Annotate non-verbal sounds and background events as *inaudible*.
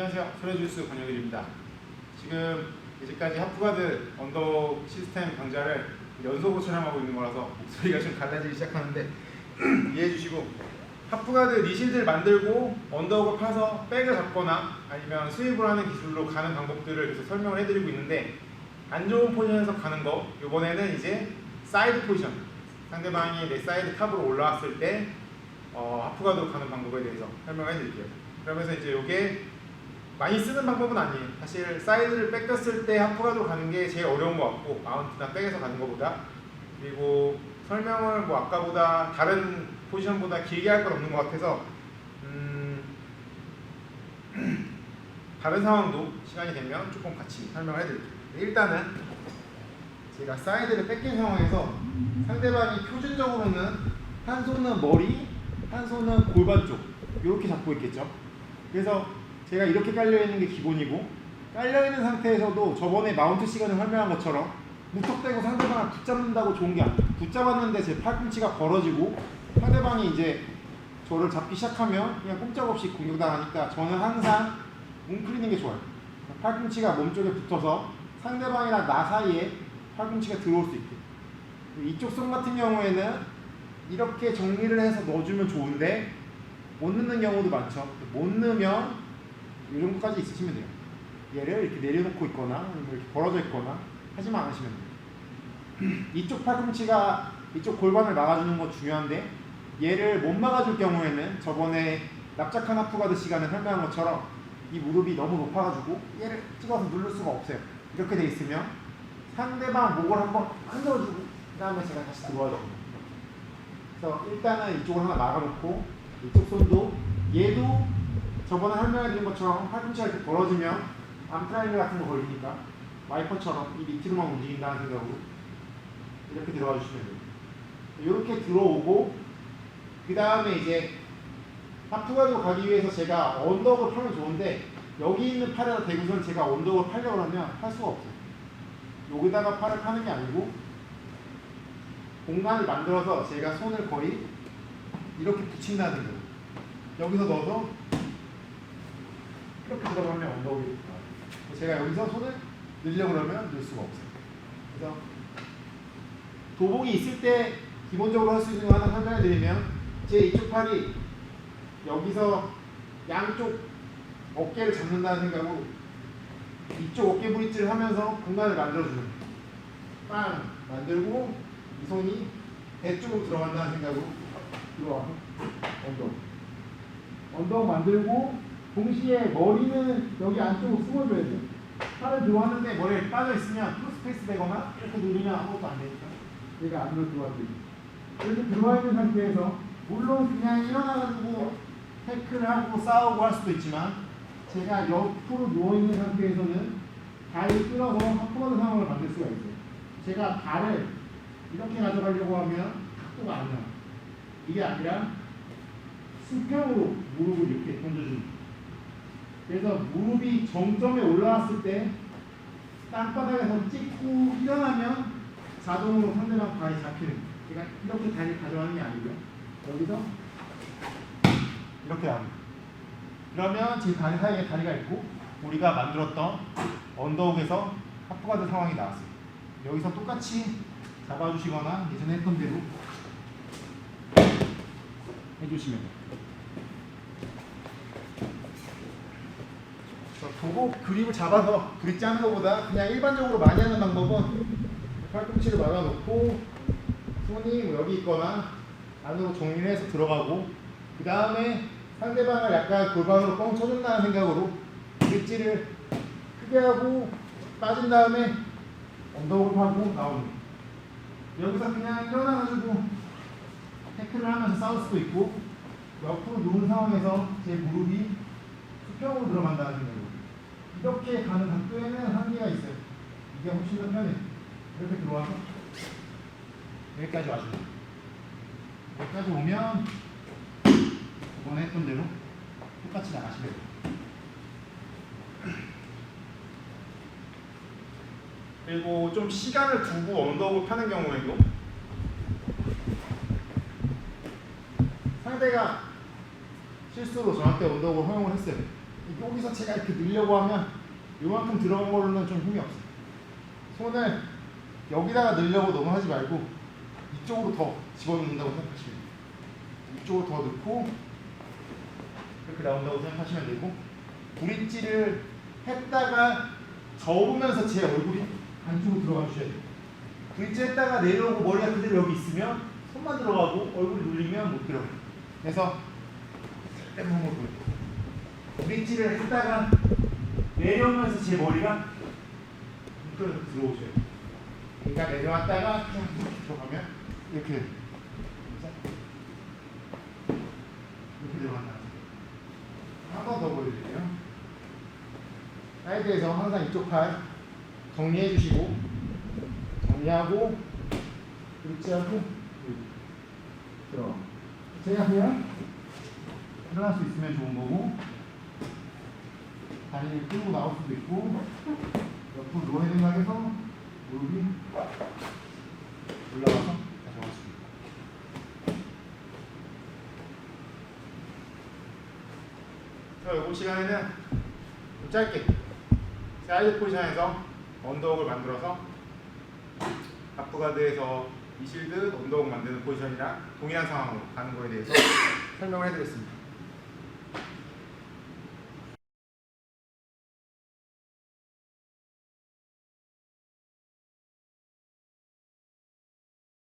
안녕하세요. 소레주스 권혁일입니다. 지금 이제까지 하프가드 언더 시스템 강좌를 연속으로 촬영하고 있는 거라서 목소리가 좀 갈라지기 시작하는데 *clears throat* 이해해 주시고 하프가드 니실들 만들고 언더고 파서 백을 잡거나 아니면 스윕을 하는 기술로 가는 방법들을 계속 설명을 해드리고 있는데 안 좋은 포지션에서 가는 거 이번에는 이제 사이드 포지션 상대방이 내 사이드 탑으로 올라왔을 때 어, 하프가드로 가는 방법에 대해서 설명을 해드릴게요. 그러면서 이제 이게 많이 쓰는 방법은 아니에요. 사실 사이드를 뺏겼을 때 하프가드로 가는 게 제일 어려운 것 같고 마운트나 백에서 가는 것보다 그리고 설명을 뭐 아까보다 다른 포지션보다 길게 할 건 없는 것 같아서 음, *clears throat* 다른 상황도 시간이 되면 조금 같이 설명을 해드릴게요. 일단은 제가 사이드를 뺏긴 상황에서 상대방이 표준적으로는 한 손은 머리, 한 손은 골반 쪽 이렇게 잡고 있겠죠. 그래서 제가 이렇게 깔려 있는 게 기본이고 깔려 있는 상태에서도 저번에 마운트 시간에 설명한 것처럼 무턱대고 상대방을 붙잡는다고 좋은 게 아니에요. 붙잡았는데 제 팔꿈치가 벌어지고 상대방이 이제 저를 잡기 시작하면 그냥 꼼짝없이 공격당하니까 저는 항상 웅크리는 게 좋아요. 팔꿈치가 몸쪽에 붙어서 상대방이랑 나 사이에 팔꿈치가 들어올 수 있게. 이쪽 손 같은 경우에는 이렇게 정리를 해서 넣어주면 좋은데 못 넣는 경우도 많죠. 못 넣으면 이 정도까지 있으시면 돼요. 얘를 이렇게 내려놓고 있거나 이렇게 벌어져 있거나 하지만 않으시면 돼요. *clears throat* 이쪽 팔꿈치가 이쪽 골반을 막아주는 거 중요한데 얘를 못 막아줄 경우에는 저번에 납작한 하프가드 시간에 설명한 것처럼 이 무릎이 너무 높아가지고 얘를 찍어서 누를 수가 없어요. 이렇게 돼 있으면 상대방 목을 한번 흔들어주고 그 다음에 제가 다시 들어와야 됩니다. 그래서 일단은 이쪽을 하나 막아놓고 이쪽 손도 얘도 저번에 설명해드린 것처럼 팔꿈치가 이렇게 벌어지면 암트라이앵글 같은 거 걸리니까 와이퍼처럼 이 밑으로만 움직인다는 생각으로 이렇게 들어가 주시면 돼요. 이렇게 들어오고 그 다음에 이제 하프가드 가기 위해서 제가 언덕을 펴면 좋은데 여기 있는 팔에다 대고선 제가 언덕을 팔려고 하면 할 수가 없어요. 여기다가 팔을 파는 게 아니고 공간을 만들어서 제가 손을 거의 이렇게 붙인다는 거예요. 여기서 넣어서 이렇게 들어가면 언덕이 나와요. 제가 여기서 손을 넣으려고 그러면 넣을 수가 없어요. 그래서 도복이 있을 때 기본적으로 할 수 있는 거 하나 설명해 드리면 제 이쪽 팔이 여기서 양쪽 어깨를 잡는다는 생각으로 이쪽 어깨 브릿지를 하면서 공간을 만들어주는. 빵 만들고 이 손이 배 쪽으로 들어간다는 생각으로 들어와서 언덕 언덕 만들고 동시에 머리는 여기 안쪽으로 숨어줘야 돼요. 팔을 들어왔는데 머리가 빠져 있으면 크로스페이스 되거나 이렇게 누르면 아무것도 안 되니까 얘가 안으로 들어와야 돼요. 이렇게 들어와 있는 상태에서 물론 그냥 일어나가지고 태클을 하고 싸우고 할 수도 있지만 제가 옆으로 누워 있는 상태에서는 발을 끌어서 하프가드 상황을 만들 수가 있어요. 제가 발을 이렇게 가져가려고 하면 각도가 안 나요. 이게 아니라 수평으로 무릎을 이렇게 거예요. 그래서 무릎이 정점에 올라왔을 때 땅바닥에서 찍고 일어나면 자동으로 상대방 발이 잡히는. 제가 이렇게 다리 가져가는 게 아니고요. 여기서 이렇게 합니다. 그러면 제 다리 사이에 다리가 있고 우리가 만들었던 언더욱에서 하프가드 상황이 나왔어요. 여기서 똑같이 잡아주시거나 예전에 했던 대로 해주시면 돼요. 그래서 도복 그립을 잡아서 브릿지 하는 것보다 그냥 일반적으로 많이 하는 방법은 팔꿈치를 막아놓고 손이 뭐 여기 있거나 안으로 정리를 해서 들어가고 그 다음에 상대방을 약간 골반으로 뻥 쳐준다는 생각으로 브릿지를 크게 하고 빠진 다음에 언더를 하고 거예요. 여기서 그냥 일어나가지고 태클을 하면서 싸울 수도 있고 옆으로 누운 상황에서 제 무릎이 수평으로 들어간다는 생각으로 이렇게 가는 각도에는 한계가 있어요. 이게 훨씬 더 편해요. 이렇게 들어와서 여기까지 와줘요. 여기까지 오면 저번에 했던 대로 똑같이 나가시면 돼요. 그리고 좀 시간을 두고 언더를 펴는 경우에도 상대가 실수로 저한테 언더를 허용을 했어요. 여기서 제가 이렇게 늘려고 하면 요만큼 들어간 걸로는 좀 힘이 없어요. 손을 여기다가 넣으려고 너무 하지 말고 이쪽으로 더 집어넣는다고 생각하시면 돼요. 이쪽으로 더 넣고 이렇게 나온다고 생각하시면 되고 브릿지를 했다가 접으면서 제 얼굴이 안쪽으로 들어가 주셔야 돼요. 브릿지 했다가 내려오고 머리가 그대로 여기 있으면 손만 들어가고 얼굴이 눌리면 못 들어가요. 그래서 땜몸을 보여요. 브릿지를 했다가 내려오면서 제 머리가 이끌어서 들어오셔야 돼요. 그러니까 내려왔다가 이렇게 들어가면 이렇게. 이렇게 들어간다. 한번 더 보여드릴게요. 사이드에서 항상 이쪽 팔 정리해 주시고 정리하고 브릿지하고 들어. 제가 그냥 일어날 수 있으면 좋은 거고 다리를 끌고 나올 수도 있고 옆으로 누워야 생각해서 무릎이 올라가서 가져갈 수도 있고 자, 이번 시간에는 좀 짧게 사이드 포지션에서 언더웍을 만들어서 하프가드에서 이 실드 언더웍 만드는 포지션이랑 동일한 상황으로 가는 거에 대해서 설명을 해드렸습니다.